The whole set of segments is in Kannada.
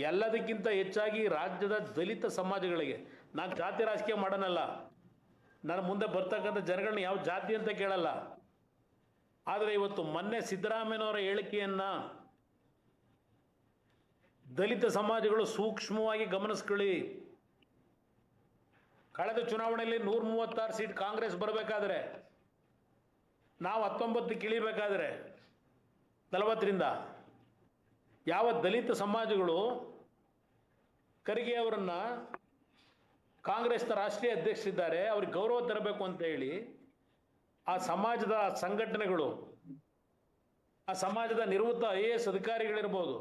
ಎಲ್ಲದಕ್ಕಿಂತ ಹೆಚ್ಚಾಗಿ ರಾಜ್ಯದ ದಲಿತ ಸಮಾಜಗಳಿಗೆ. ನಾನು ಜಾತಿ ರಾಜಕೀಯ ಮಾಡೋಣಲ್ಲ ನನ್ನ ಮುಂದೆ ಬರ್ತಕ್ಕಂಥ ಜನಗಳನ್ನ ಯಾವ ಜಾತಿ ಅಂತ ಕೇಳಲ್ಲ. ಆದರೆ ಇವತ್ತು ಮೊನ್ನೆ ಸಿದ್ದರಾಮಯ್ಯನವರ ಹೇಳಿಕೆಯನ್ನು ದಲಿತ ಸಮಾಜಗಳು ಸೂಕ್ಷ್ಮವಾಗಿ ಗಮನಿಸ್ಕೊಳ್ಳಿ. ಕಳೆದ ಚುನಾವಣೆಯಲ್ಲಿ ನೂರ ಮೂವತ್ತಾರು ಸೀಟ್ ಕಾಂಗ್ರೆಸ್ ಬರಬೇಕಾದ್ರೆ, ನಾವು ಹತ್ತೊಂಬತ್ತು ಕಿಳಿಬೇಕಾದ್ರೆ, ನಲವತ್ತರಿಂದ. ಯಾವ ದಲಿತ ಸಮಾಜಗಳು ಖರ್ಗೆ ಅವರನ್ನು ಕಾಂಗ್ರೆಸ್ನ ರಾಷ್ಟ್ರೀಯ ಅಧ್ಯಕ್ಷರಿದ್ದಾರೆ, ಅವ್ರಿಗೆ ಗೌರವ ತರಬೇಕು ಅಂತ ಹೇಳಿ ಆ ಸಮಾಜದ ಸಂಘಟನೆಗಳು, ಆ ಸಮಾಜದ ನಿವೃತ್ತ ಐ ಎ ಎಸ್ ಅಧಿಕಾರಿಗಳಿರ್ಬೋದು,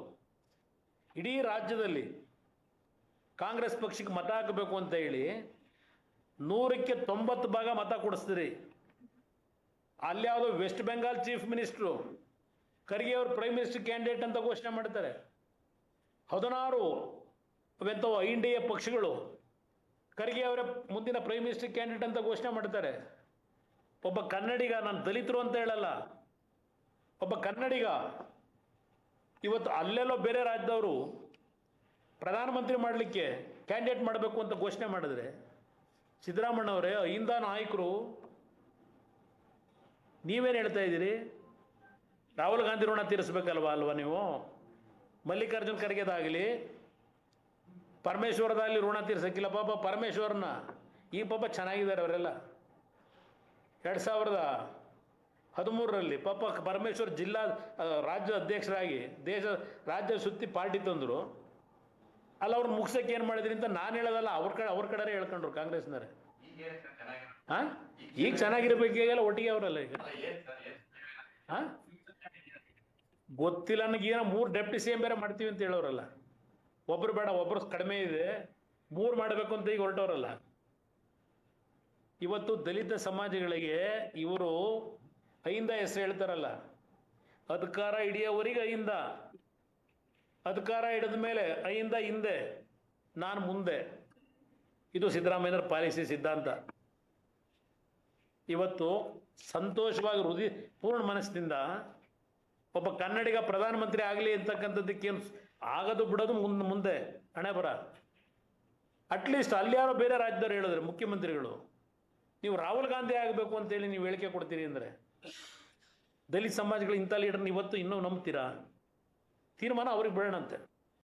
ಇಡೀ ರಾಜ್ಯದಲ್ಲಿ ಕಾಂಗ್ರೆಸ್ ಪಕ್ಷಕ್ಕೆ ಮತ ಹಾಕಬೇಕು ಅಂತ ಹೇಳಿ ನೂರಕ್ಕೆ ತೊಂಬತ್ತು ಭಾಗ ಮತ ಕೊಡಿಸ್ತೀರಿ ಅಲ್ಲಿ ಯಾವುದೋ West Bengal chief minister Kharge ಅವರು ಪ್ರೈಮ್ ಮಿನಿಸ್ಟರ್ ಕ್ಯಾಂಡಿಡೇಟ್ ಅಂತ ಘೋಷಣೆ ಮಾಡ್ತಾರೆ ಹದಿನಾರು ಡಿ ಎ ಪಕ್ಷಗಳು ಖರ್ಗೆ ಅವರ ಮುಂದಿನ ಪ್ರೈಮ್ ಮಿನಿಸ್ಟರ್ ಕ್ಯಾಂಡಿಡೇಟ್ ಅಂತ ಘೋಷಣೆ ಮಾಡ್ತಾರೆ ಒಬ್ಬ ಕನ್ನಡಿಗ, ನಾನು ದಲಿತರು ಅಂತ ಹೇಳಲ್ಲ. ಒಬ್ಬ ಕನ್ನಡಿಗ, ಇವತ್ತು ಅಲ್ಲೆಲ್ಲೋ ಬೇರೆ ರಾಜ್ಯದವರು ಪ್ರಧಾನಮಂತ್ರಿ ಮಾಡಲಿಕ್ಕೆ ಕ್ಯಾಂಡಿಡೇಟ್ ಮಾಡಬೇಕು ಅಂತ ಘೋಷಣೆ ಮಾಡಿದ್ರೆ ಸಿದ್ದರಾಮಣ್ಣವರೇ ಅಹಿಂದ ನಾಯಕರು, ನೀವೇನು ಹೇಳ್ತಾ ಇದ್ದೀರಿ? ರಾಹುಲ್ ಗಾಂಧಿ ಋಣ ತೀರಿಸ್ಬೇಕಲ್ವಾ ಅಲ್ವಾ ನೀವು? ಮಲ್ಲಿಕಾರ್ಜುನ್ ಖರ್ಗೆದಾಗಲಿ ಪರಮೇಶ್ವರದಲ್ಲಿ ಋಣ ತೀರ್ಸಕ್ಕಿಲ್ಲ ಪಾಪ ಪರಮೇಶ್ವರನ. ಈ ಪಾಪ ಚೆನ್ನಾಗಿದ್ದಾರೆ ಅವರೆಲ್ಲ. ಎರಡು ಸಾವಿರದ ಹದಿಮೂರರಲ್ಲಿ ಪಾಪ ಪರಮೇಶ್ವರ್ ಜಿಲ್ಲಾ ರಾಜ್ಯ ಅಧ್ಯಕ್ಷರಾಗಿ, ದೇಶ, ರಾಜ್ಯ ಸುತ್ತಿ ಪಾರ್ಟಿ ತಂದರು. ಅಲ್ಲ, ಅವ್ರು ಮುಗ್ಸಕ್ಕೆ ಏನು ಮಾಡಿದ್ರಿ ಅಂತ ನಾನು ಹೇಳೋದಲ್ಲ, ಅವ್ರ ಕಡೆ ಅವ್ರ ಕಡೆ ಹೇಳ್ಕೊಂಡ್ರು ಕಾಂಗ್ರೆಸ್ನವ್ರೆ. ಹಾಂ ಈಗ ಚೆನ್ನಾಗಿರ್ಬೇಕೀಗೆಲ್ಲ ಒಟ್ಟಿಗೆ ಅವರಲ್ಲ ಈಗ. ಹಾಂ ಗೊತ್ತಿಲ್ಲ, ನನಗೆ ಏನೋ ಮೂರು ಡೆಪ್ಟಿ ಸಿ ಎಂ ಬೇರೆ ಮಾಡ್ತೀವಿ ಅಂತ ಹೇಳೋರಲ್ಲ. ಒಬ್ರು ಬೇಡ, ಒಬ್ರು ಕಡಿಮೆ ಇದೆ, ಮೂರು ಮಾಡಬೇಕು ಅಂತ ಈಗ ಹೊರಟವರಲ್ಲ. ಇವತ್ತು ದಲಿತ ಸಮಾಜಗಳಿಗೆ ಇವರು ಅಹಿಂದ ಹೆಸರು ಹೇಳ್ತಾರಲ್ಲ, ಅಧಿಕಾರ ಹಿಡಿಯೋವರಿಗೆ ಅಹಿಂದ ಅಧಿಕಾರ ಹಿಡಿದ ಮೇಲೆ ಅಹಿಂದ ಹಿಂದೆ, ನಾನು ಮುಂದೆ. ಇದು ಸಿದ್ದರಾಮಯ್ಯರ ಪಾಲಿಸಿ ಸಿದ್ಧಾಂತ. ಇವತ್ತು ಸಂತೋಷವಾಗಿ ಹೃದಯ ಪೂರ್ಣ ಮನಸ್ಸಿನಿಂದ ಒಬ್ಬ ಕನ್ನಡಿಗ ಪ್ರಧಾನಮಂತ್ರಿ ಆಗಲಿ ಅಂತಕ್ಕಂಥದ್ದಕ್ಕೇನು ಆಗೋದು ಬಿಡೋದು ಮುಂದೆ ಮುಂದೆ. ಹಣೆ ಬರ. ಅಟ್ಲೀಸ್ಟ್ ಅಲ್ಲಿ ಯಾರೋ ಬೇರೆ ರಾಜ್ಯದವ್ರು ಹೇಳಿದ್ರೆ, ಮುಖ್ಯಮಂತ್ರಿಗಳು. ನೀವು ರಾಹುಲ್ ಗಾಂಧಿ ಆಗಬೇಕು ಅಂತೇಳಿ ನೀವು ಹೇಳಿಕೆ ಕೊಡ್ತೀರಿ ಅಂದರೆ. ದಲಿತ ಸಮಾಜಗಳು ಇಂಥ ಲೀಡರ್ನ ಇವತ್ತು ಇನ್ನೂ ನಂಬ್ತೀರಾ? ತೀರ್ಮಾನ ಅವ್ರಿಗೆ ಬಿಡೋಣಂತೆ